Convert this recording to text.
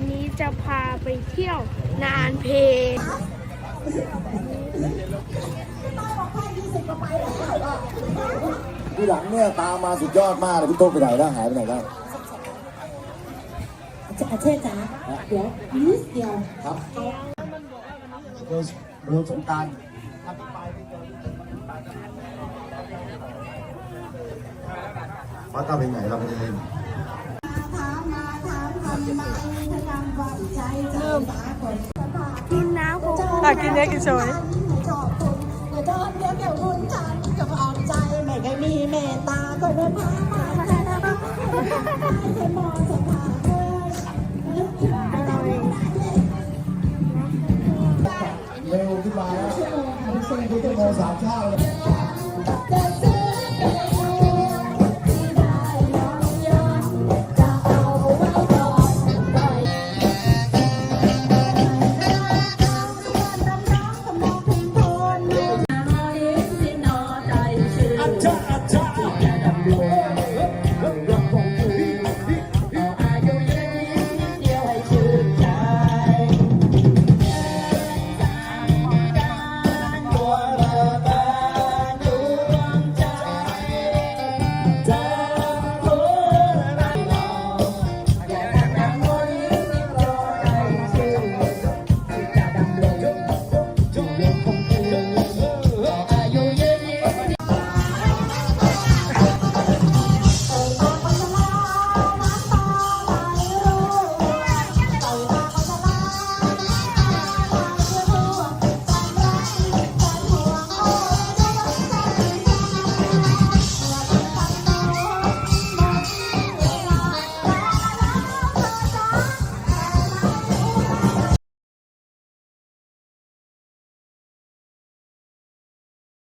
วันนี้จะพาไปเที่ยวนานเพที่หลังเนี่ยตามมาสุดยอดมากเลยพี่โต้งไปไหนแล้วหายไปไหนแล้วจะอาเช่จ๋าเดี๋ยวนิดเดียวครับเรือเรือสงกรารว่าถ้าเป็นไหนเราไม่ได้ เล่นกินน้ำโค้กอะกินเนี้ยกินโชยชอบคุณเดี๋ยวโดนเดี๋ยวเดี๋ยวคุณฉันกับออกใจไม่เคยมีเมตตาก็เดินพามาให้มอสภาพเธอเร็วขึ้นมาแล้วชั่วโมงค่ะพี่เชนชั่วโมงสามชาติ